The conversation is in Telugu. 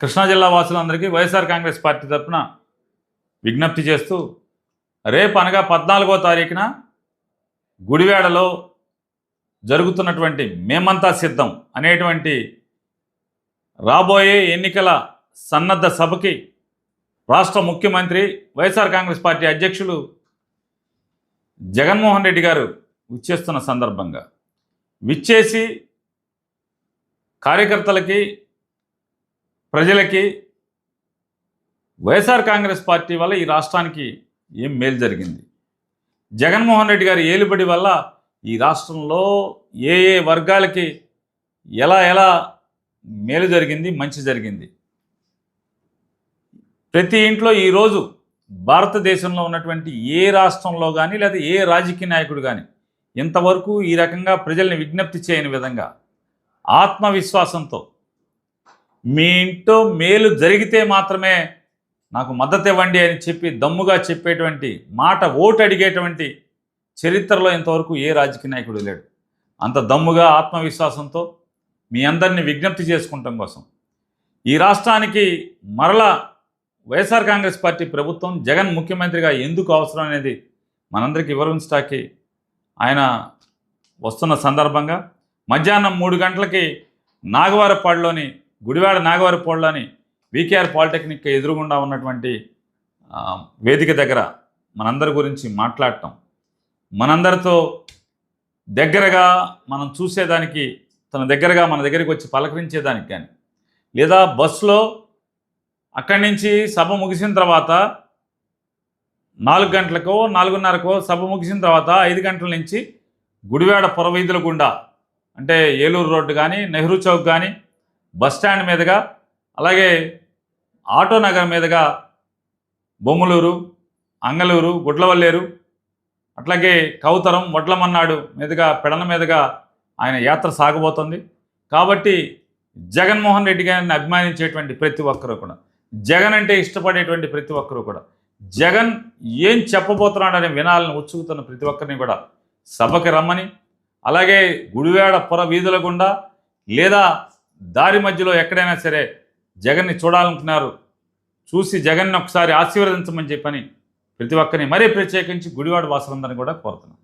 కృష్ణా జిల్లా వాసులందరికీ వైఎస్ఆర్ కాంగ్రెస్ పార్టీ తరఫున విజ్ఞప్తి చేస్తూ రేపు అనగా పద్నాలుగో తారీఖున గుడివాడలో జరుగుతున్నటువంటి మేమంతా సిద్ధం అనేటువంటి రాబోయే ఎన్నికల సన్నద్ధ సభకి రాష్ట్ర ముఖ్యమంత్రి వైఎస్ఆర్ కాంగ్రెస్ పార్టీ అధ్యక్షులు జగన్మోహన్ రెడ్డి గారు విచ్చేస్తున్న సందర్భంగా విచ్చేసి కార్యకర్తలకి ప్రజలకి వైఎస్ఆర్ కాంగ్రెస్ పార్టీ వల్ల ఈ రాష్ట్రానికి ఏం మేలు జరిగింది? జగన్మోహన్ రెడ్డి గారి ఏలుబడి వల్ల ఈ రాష్ట్రంలో ఏ ఏ వర్గాలకి ఎలా ఎలా మేలు జరిగింది మంచి జరిగింది? ప్రతి ఇంట్లో ఈరోజు భారతదేశంలో ఉన్నటువంటి ఏ రాష్ట్రంలో కానీ లేదా ఏ రాజకీయ నాయకుడు కానీ ఇంతవరకు ఈ రకంగా ప్రజల్ని విజ్ఞప్తి చేయని విధంగా ఆత్మవిశ్వాసంతో మీ ఇంట్లో మేలు జరిగితే మాత్రమే నాకు మద్దతు ఇవ్వండి అని చెప్పి దమ్ముగా చెప్పేటువంటి మాట ఓటు అడిగేటువంటి చరిత్రలో ఇంతవరకు ఏ రాజకీయ నాయకుడు లేడు. అంత దమ్ముగా ఆత్మవిశ్వాసంతో మీ అందరినీ విజ్ఞప్తి చేసుకుంటాం కోసం. ఈ రాష్ట్రానికి మరలా వైఎస్ఆర్ కాంగ్రెస్ పార్టీ ప్రభుత్వం జగన్ ముఖ్యమంత్రిగా ఎందుకు అవసరం అనేది మనందరికీ వివరించడానికి ఆయన వస్తున్న సందర్భంగా మధ్యాహ్నం మూడు గంటలకి నాగవారపాడులోని గుడివాడ నాగవారపాడులోని వికేఆర్ పాలిటెక్నిక్ ఎదురుగుండా ఉన్నటువంటి వేదిక దగ్గర మనందరి గురించి మాట్లాడటం. మనందరితో దగ్గరగా మనం చూసేదానికి తన దగ్గరగా మన దగ్గరికి వచ్చి పలకరించేదానికి కానీ లేదా బస్సులో అక్కడి నుంచి సభ ముగిసిన తర్వాత నాలుగు గంటలకో నాలుగున్నరకో సభ ముగిసిన తర్వాత ఐదు గంటల నుంచి గుడివాడ పురవీధుల గుండా అంటే ఏలూరు రోడ్డు కానీ నెహ్రూ చౌక్ కానీ బస్ స్టాండ్ మీదుగా అలాగే ఆటో నగర్ మీదుగా బొమ్మలూరు అంగలూరు గుడ్లవల్లేరు అట్లాగే కౌతరం వడ్లమన్నాడు మీదుగా పెడన మీదుగా ఆయన యాత్ర సాగబోతుంది. కాబట్టి జగన్మోహన్ రెడ్డి గారిని అభిమానించేటువంటి ప్రతి ఒక్కరూ కూడా జగన్ అంటే ఇష్టపడేటువంటి ప్రతి ఒక్కరూ కూడా జగన్ ఏం చెప్పబోతున్నాడని వినాలని ఉత్సుకుతున్న ప్రతి ఒక్కరిని కూడా సభకి రమ్మని అలాగే గుడివాడ పొర వీధుల గుండా లేదా దారి మధ్యలో ఎక్కడైనా సరే జగన్ని చూడాలనుకున్నారు చూసి జగన్ని ఒకసారి ఆశీర్వదించమని చెప్పని ప్రతి ఒక్కరిని మరీ ప్రత్యేకించి గుడివాడ వాసులందరినీ కూడా కోరుతున్నాను